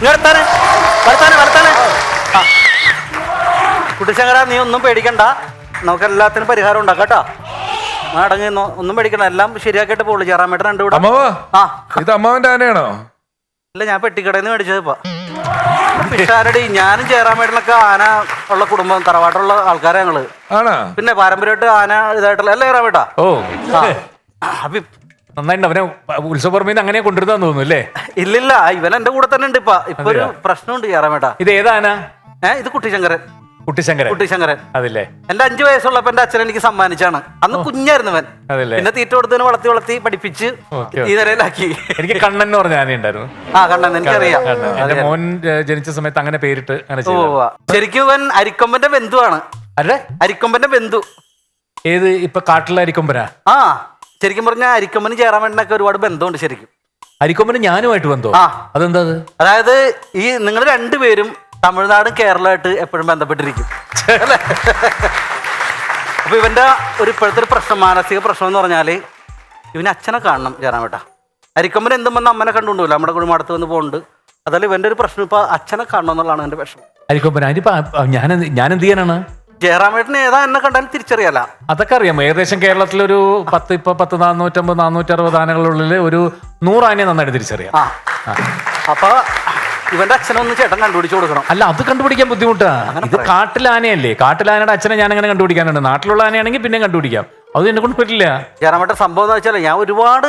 ഇങ്ങടുത്താനെ വരത്താനെ വരത്താനെ ആ. കുട്ടിശങ്കര നീ ഒന്നും പേടിക്കണ്ട. നമുക്ക് എല്ലാത്തിനും പരിഹാരം ഉണ്ടാക്കാം കേട്ടോ. അടങ്ങി ഒന്നും പേടിക്കണ്ട. എല്ലാം ശരിയാക്കിയിട്ട് പോളൂ ചേറാമേട്ടൻ രണ്ടു കൂടെ. അമ്മാവാ? ആ. ഇത് അമ്മാവന്റെ ആനയാണോ? ഇല്ല ഞാൻ പെട്ടിക്കടയിൽ നിന്ന് മേടിച്ചത് ഇപ്പൊ. പിഷാരടി ഞാനും ചേറാമേട്ടനൊക്കെ ആന ഉള്ള കുടുംബം തറവാട്ടുള്ള ആൾക്കാരാ ഞങ്ങൾ. പിന്നെ പാരമ്പര്യമായിട്ട് ആന ഇതായിട്ടുള്ള അല്ലേ ചേറാമേട്ടാ ഓ. അപ്പൊ ഇപ്പ- അവനെ അവനെ ഉത്സവപ്പുറമേന്ന് അങ്ങനെ കൊണ്ടുവരുന്ന തോന്നുന്നു അല്ലേ? ഇല്ലില്ല ഇവൻ എന്റെ കൂടെ തന്നെ ഉണ്ട് ഇപ്പൊ. ഇപ്പൊ ഒരു പ്രശ്നമുണ്ട് ചേറാമേട്ടാ ഇത് ഏതാന ഏഹ് ഇത് കുട്ടിശങ്കരൻ. കുട്ടിശങ്കരൻ. കുട്ടിശങ്കരൻ. അതല്ലേ? എന്റെ അഞ്ചു വയസ്സുള്ളപ്പോ എന്റെ അച്ഛൻ എനിക്ക് സമ്മാനിച്ചാണ്. അന്ന് കുഞ്ഞായിരുന്നു അവൻ? പിന്നെ തീറ്റ കൊടുത്തതിന് വളർത്തി വളർത്തി പഠിപ്പിച്ച് ഈ നിലയിലാക്കി. എനിക്ക് കണ്ണൻ എന്ന് പറഞ്ഞ ആനയുണ്ടായിരുന്നു ആ കണ്ണൻ. എനിക്കറിയാം. എന്റെ മോൻ ജനിച്ച സമയത്ത് അങ്ങനെ പേരിട്ട് അങ്ങനെ ശരിക്കും ഇവൻ അരിക്കൊമ്പന്റെ ബന്ധുവാണ്. അല്ലേ അരിക്കൊമ്പന്റെ ബന്ധു. ഏത് ഇപ്പൊ കാട്ടിലായിരിക്കുമ്പരാ ആ. ശരിക്കും പറഞ്ഞാൽ അരിക്കൊമ്പനും ചേറാമേട്ടനൊക്കെ ഒരുപാട് ബന്ധമുണ്ട് ശരിക്കും. അരിക്കൊമ്പന് ഞാനുമായിട്ട് ബന്ധം? ആ. അതെന്താ അത്? അതായത് ഈ നിങ്ങൾ രണ്ടുപേരും തമിഴ്നാടും കേരളമായിട്ട് എപ്പോഴും ബന്ധപ്പെട്ടിരിക്കും. അല്ലേ? അപ്പൊ ഇവന്റെ ഒരു ഇപ്പോഴത്തെ ഒരു പ്രശ്നം മാനസിക പ്രശ്നം എന്ന് പറഞ്ഞാൽ ഇവന് അച്ഛനെ കാണണം ചേരാമേട്ട അരിക്കൊമ്പൻ എന്തും വന്ന് അമ്മനെ കണ്ടുണ്ടല്ലോ നമ്മുടെ കുടുംബത്ത് വന്ന് പോകുന്നുണ്ട് അതല്ല ഇവന്റെ ഒരു പ്രശ്നം ഇപ്പൊ അച്ഛനെ കാണണം എന്നുള്ളതാണ് എന്റെ വിഷമം. അരിക്കൊമ്പൻ അതിനിപ്പോ ഞാൻ ഞാൻ എന്ത് ചെയ്യാനാണ്? ജയറാമേട്ടന് ഏതാ എന്നെ കണ്ടാലും തിരിച്ചറിയാല അതൊക്കെ അറിയാം. ഏകദേശം കേരളത്തിലൊരു പത്ത് ഇപ്പൊ പത്ത് നാനൂറ്റമ്പത് നാനൂറ്ററുപത് ആനകളുള്ളിൽ ഒരു നൂറാനയെ നന്നായിട്ട് തിരിച്ചറിയാം. ആ. അപ്പൊ ഇവന്റെ അച്ഛനെ ഒന്ന് ചേട്ടൻ കണ്ടുപിടിച്ചു കൊടുക്കണം. അല്ല അത് കണ്ടുപിടിക്കാൻ ബുദ്ധിമുട്ടാ. ഇത് കാട്ടിലാനയല്ലേ? കാട്ടിലാനയുടെ അച്ഛനെ ഞാൻ അങ്ങനെ കണ്ടുപിടിക്കാനുണ്ട്. നാട്ടിലുള്ള ആനയാണെങ്കിൽ പിന്നെ കണ്ടുപിടിക്കാം. അത് എന്നെ കൊണ്ട് പറ്റില്ല. ജനമട്ട സംഭവം എന്ന് വെച്ചാൽ ഞാൻ ഒരുപാട്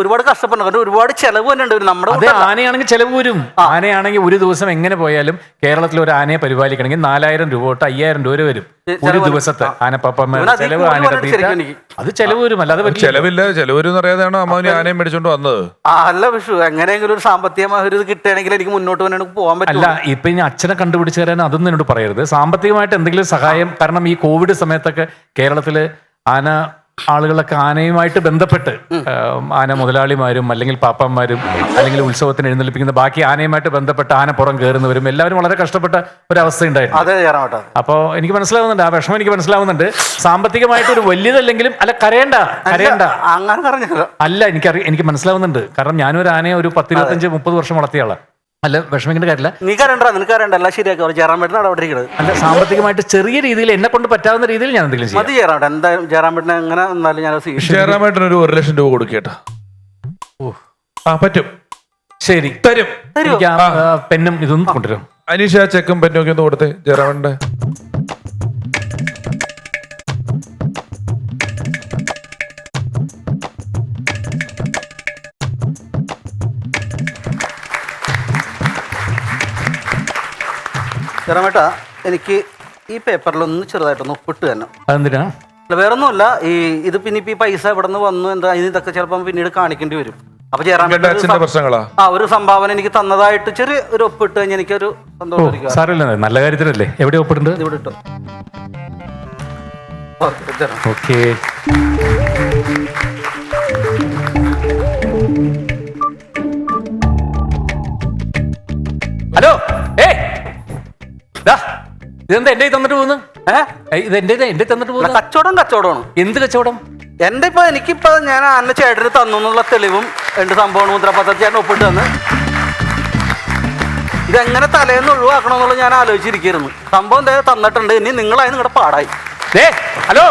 ഒരുപാട് കഷ്ടപ്പെടുന്നു. കാരണം ഒരുപാട് ചെലവ് തന്നെ ഉണ്ട് നമ്മുടെ അതെ. ആനയാണെങ്കിൽ ചെലവ് വരും. ആനയാണെങ്കിൽ ഒരു ദിവസം എങ്ങനെ പോയാലും കേരളത്തിൽ ഒരു ആനയെ പരിപാലിക്കണമെങ്കിൽ നാലായിരം രൂപ തൊട്ട് അയ്യായിരം രൂപ വരും ഒരു ദിവസത്തെ ആനപ്പാപ്പ ചെലവ് ആന ആനയുടെ. അത് ചെലവ് വരും. അല്ലാതെ ചെലവില്ല. ചെലവ് വരും അറിയാതെയാണ് അമ്മാവന് ആനയും മേടിച്ചോണ്ട് വന്നത്. ആ അല്ല വിഷു. എങ്ങനെയെങ്കിലും ഒരു സാമ്പത്തികമായ ഒരു ഇത് കിട്ടുകയാണെങ്കിൽ എനിക്ക് മുന്നോട്ട് പോകാൻ പോകാൻ അല്ല പറ്റില്ല ഇപ്പൊ ഇനി അച്ഛനെ കണ്ടുപിടിച്ചു തരാൻ അതൊന്നും എന്നോട് പറയരുത്. സാമ്പത്തികമായിട്ട് എന്തെങ്കിലും സഹായം കാരണം ഈ കോവിഡ് സമയത്തൊക്കെ കേരളത്തിൽ ആന ആളുകളൊക്കെ ആനയുമായിട്ട് ബന്ധപ്പെട്ട് ആന മുതലാളിമാരും അല്ലെങ്കിൽ പാപ്പന്മാരും അല്ലെങ്കിൽ ഉത്സവത്തിന് എഴുന്നള്ളിപ്പിക്കുന്ന ബാക്കി ആനയുമായിട്ട് ബന്ധപ്പെട്ട് ആന പുറം കയറുന്നവരും എല്ലാവരും വളരെ കഷ്ടപ്പെട്ട ഒരവസ്ഥ ഉണ്ടായിരുന്നു. അതെ ജയറാമേട്ട അപ്പോ എനിക്ക് മനസ്സിലാവുന്നുണ്ട് ആ വിഷമം എനിക്ക് മനസ്സിലാവുന്നുണ്ട്. സാമ്പത്തികമായിട്ട് ഒരു വലിയതല്ലെങ്കിലും അല്ല കരയണ്ട കരയണ്ട. അങ്ങനെ അല്ല എനിക്ക് എനിക്ക് മനസ്സിലാവുന്നുണ്ട്. കാരണം ഞാനൊരു ആനയെ ഒരു പത്തിരുപത്തഞ്ച് മുപ്പത് വർഷം വളർത്തിയാളാണ് അല്ല വിഷമിക്കേണ്ട കാര്യമില്ല. നീ കരണ്ട നിനക്ക് കരണ്ട എല്ലാം ശരിയാക്കി ജയറാമേട്ടനാണ് അവിടെ ഇരിക്കുന്നത് അല്ല സാമ്പത്തികമായിട്ട് ചെറിയ രീതിയിൽ എന്നെ കൊണ്ട് പറ്റാവുന്ന രീതിയിൽ ഞാൻ എന്തെങ്കിലും ചെയ്യാം. മതി ജയറാമേട്ടൻ എന്തായാലും ജയറാമേട്ടനെ എങ്ങനെ എന്നാലും ഞാൻ ചേരാൻ ചേരാമേട്ടൻ ഒരു ഒരു ലക്ഷം രൂപ കൊടുക്കേട്ടാ. ആ പറ്റും. ശരി. തരും. എനിക്ക് ആ, ആ, പെന്നും ഇതൊന്നും കൊണ്ടുവരും. അനീഷ ആ ചെക്കും പെണ്ണും ഒക്കെ ഒന്ന് കൊടുത്തേ ജയറാമേട്ടന്റെ ജയറാമേട്ട എനിക്ക് ഈ പേപ്പറിൽ ഒന്ന് ചെറുതായിട്ടൊന്ന് ഒപ്പിട്ട് തന്നെ അതെന്തിനാ? അല്ല വേറൊന്നുമല്ല ഈ ഇത് പിന്നെ ഇപ്പൊ ഈ പൈസ ഇവിടെ നിന്ന് വന്നു എന്താ ഇനി ഇതൊക്കെ ചിലപ്പം പിന്നീട് കാണിക്കേണ്ടി വരും. അപ്പൊ ചേരാൻ ജയറാമേട്ടൻ ഒരു സം- പ്രശ്നങ്ങളാ? ആ ഒരു സംഭാവന എനിക്ക് തന്നതായിട്ട് ചെറിയ ഒരു ഒപ്പിട്ട് കഴിഞ്ഞാൽ എനിക്കൊരു ഓ സന്തോഷമായിരിക്കും സാരമില്ല നല്ല കാര്യത്തിലല്ലേ എവിടെ ഒപ്പിട്ടുണ്ട് ഇത് ഇവിടെ ഇട്ടോ. ഓക്കെ. ഇതെന്താ എന്റെ തന്നിട്ട് പോകുന്നു? ഏ? ഏയ്, ഇത് എന്റെ എന്റെ തന്നിട്ട് പോകുന്നു? കച്ചവടം കച്ചവടമാണ് എന്ത് കച്ചവടം? എന്റെ ഇപ്പൊ എനിക്കിപ്പോ ഞാൻ അന്ന ചേട്ടന് തന്നു എന്നുള്ള തെളിവും രണ്ട് സംഭവമാണ് മുദ്രപത്രത്തിൽ ചേട്ടൻ ഒപ്പിട്ട് തന്ന്. ഇതെങ്ങനെ തലേന്ന് ഒഴിവാക്കണം എന്നുള്ളത് ഞാൻ ആലോചിച്ചിരിക്കുന്നു സംഭവം തന്നിട്ടുണ്ട്. ഇനി നിങ്ങളായി നിങ്ങളുടെ പാടായി. ഹലോ?